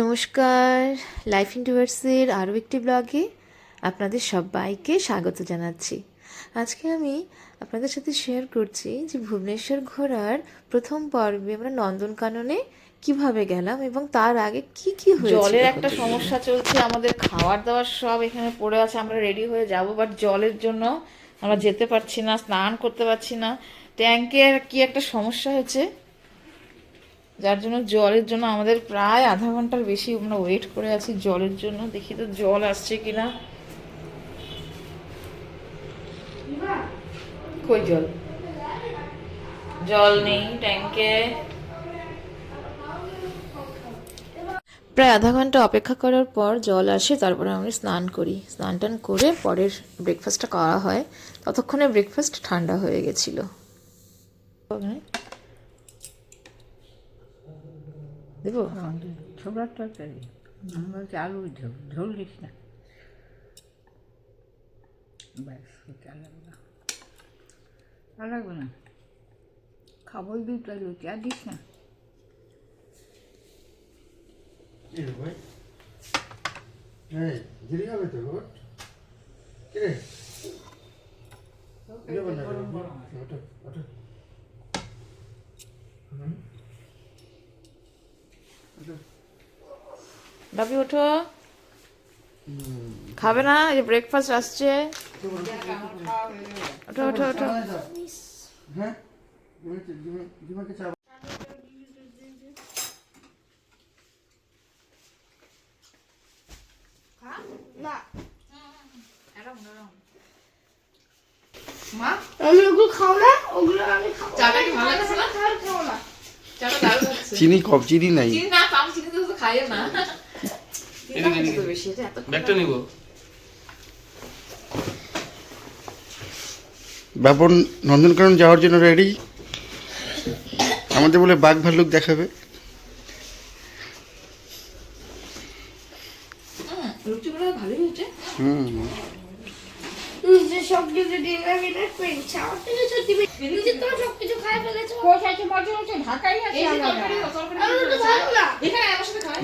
নমস্কার লাইফ ইন্টিভার্সের আরও একটি ব্লগে আপনাদের সবাইকে স্বাগত জানাচ্ছি। আজকে আমি আপনাদের সাথে শেয়ার করছি যে ভুবনেশ্বর ঘোরার প্রথম পর্বে আমরা নন্দনকাননে কীভাবে গেলাম এবং তার আগে কি কি হয়েছিল? জলের একটা সমস্যা চলছে, আমাদের খাবার দাবার সব এখানে পড়ে আছে, আমরা রেডি হয়ে যাব বাট জলের জন্য আমরা যেতে পারছি না, স্নান করতে পারছি না। ট্যাঙ্কের কি একটা সমস্যা হয়েছে? যার জন্য জলের জন্য আমাদের প্রায় আধা ঘণ্টার বেশি আমরা ওয়েট করে আছি জলের জন্য। দেখি তো জল আসছে কিনা। কই জল? জল নেই ট্যাঙ্কে প্রায় আধা ঘণ্টা অপেক্ষা করার পর জল আসে, তারপরে আমি স্নান করি। স্নান টান করে পরের ব্রেকফাস্টটা করা হয়। ততক্ষণে ব্রেকফাস্ট ঠান্ডা হয়ে গেছিল। দেবো? ছোলার তরকারি। আমি বলছি আলুর ঝোল ঝোল দিস না। ব্যাস লাগবে না। আর লাগবে না? খাবোই আর লুচি আর দিস না? হুম? ডাবি ওঠো। খাবে না এই ব্রেকফাস্ট আসছে। ওঠো ওঠো ওঠো। হ্যাঁ? মা? আমি ওগুলো খাও না ওগুলো আমি চাটা কি ভালো লাগছে না? আর না। চাটা দারুণ চিনি কম চিনি নাই। চিনি না? চিনি তো না বাপন নন্দনকানন যাওয়ার জন্য রেডি আমাদের বলে বাঘ ভাল্লুক দেখাবে। হুম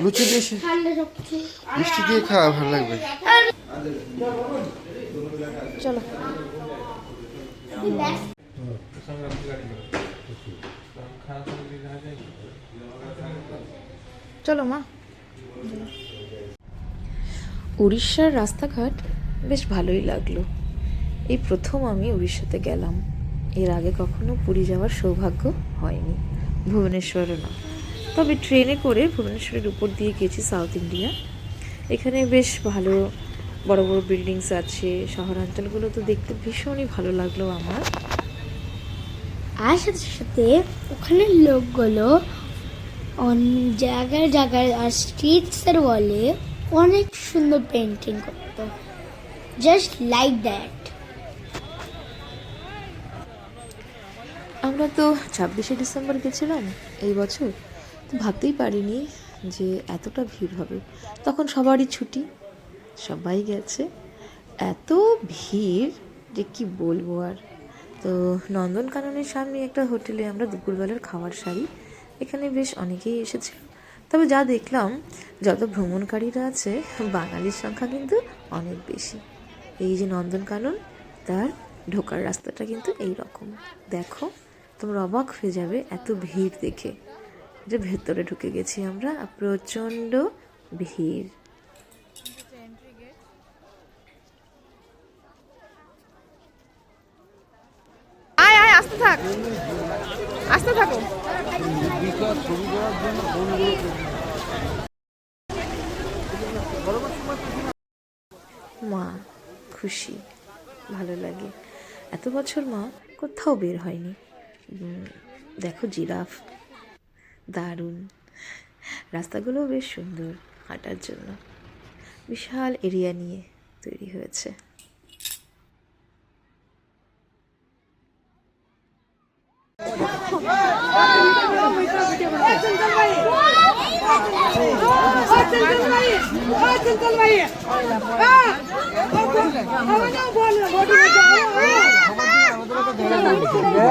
লুচি দিয়ে মিষ্টি দিয়ে খাওয়া ভালো লাগবে। চলো। চলো মা। উড়িষ্যার রাস্তাঘাট বেশ ভালোই লাগল। এই প্রথম আমি উড়িষ্যাতে গেলাম। এর আগে কখনো পুরী যাওয়ার সৌভাগ্য হয়নি। ভুবনেশ্বরও না। তবে ট্রেনে করে ভুবনেশ্বরের উপর দিয়ে গেছি সাউথ ইন্ডিয়া। এখানে বেশ ভালো বড় বড় বিল্ডিংস আছে, শহরাঞ্চলগুলো তো দেখতে ভীষণই ভালো লাগল আমার। আর সাথে সাথে ওখানে লোকগুলো অনেক জায়গায় জায়গায় আর স্ট্রিটসের ওয়ালে অনেক সুন্দর পেন্টিং করতো। জাস্ট লাইক দ্যাট আমরা তো ছাব্বিশে ডিসেম্বর গেছিলাম এই বছর, তো ভাবতেই পারিনি যে এতটা ভিড় হবে। তখন সবারই ছুটি, সবাই গেছে। এত ভিড় যে কি বলব আর। তো নন্দনকাননের সামনে একটা হোটেলে আমরা দুপুরবেলার খাওয়ার সারি এখানে বেশ অনেকেই এসেছিল তবে যা দেখলাম, যত ভ্রমণকারীরা আছে, বাঙালির সংখ্যা কিন্তু অনেক বেশি। এই যে নন্দনকানন, তার ঢোকার রাস্তাটা কিন্তু এই রকম দেখো। তোমরা অবাক হয়ে যাবে এত ভিড় দেখে। যে ভেতরে ঢুকে গেছি আমরা প্রচণ্ড ভিড়। আয় আয় আসতে থাক। আসতে থাকো। মা খুশি। ভালো লাগে। এত বছর মা কোথাও বের হয়নি। দেখো জিরাফ দারুণ রাস্তাগুলো বেশ সুন্দর হাঁটার জন্য বিশাল এরিয়া নিয়ে তৈরি হয়েছে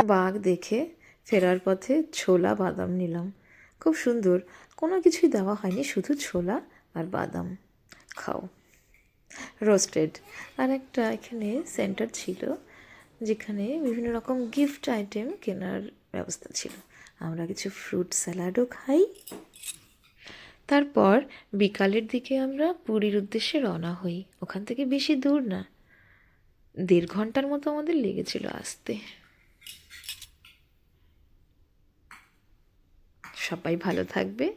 বাঘ দেখে ফেরার পথে ছোলা বাদাম নিলাম। খুব সুন্দর। কোনো কিছুই দেওয়া হয়নি শুধু ছোলা আর বাদাম। খাও। রোস্টেড আর একটা এখানে সেন্টার ছিল যেখানে বিভিন্ন রকম গিফট আইটেম কেনার ব্যবস্থা ছিল। আমরা কিছু ফ্রুট স্যালাডও খাই। তারপর বিকালের দিকে আমরা পুরীর উদ্দেশ্যে রওনা হই। ওখান থেকে বেশি দূর না। দেড় ঘণ্টার মতো আমাদের লেগেছিল আসতে। সবাই ভালো থাকবে।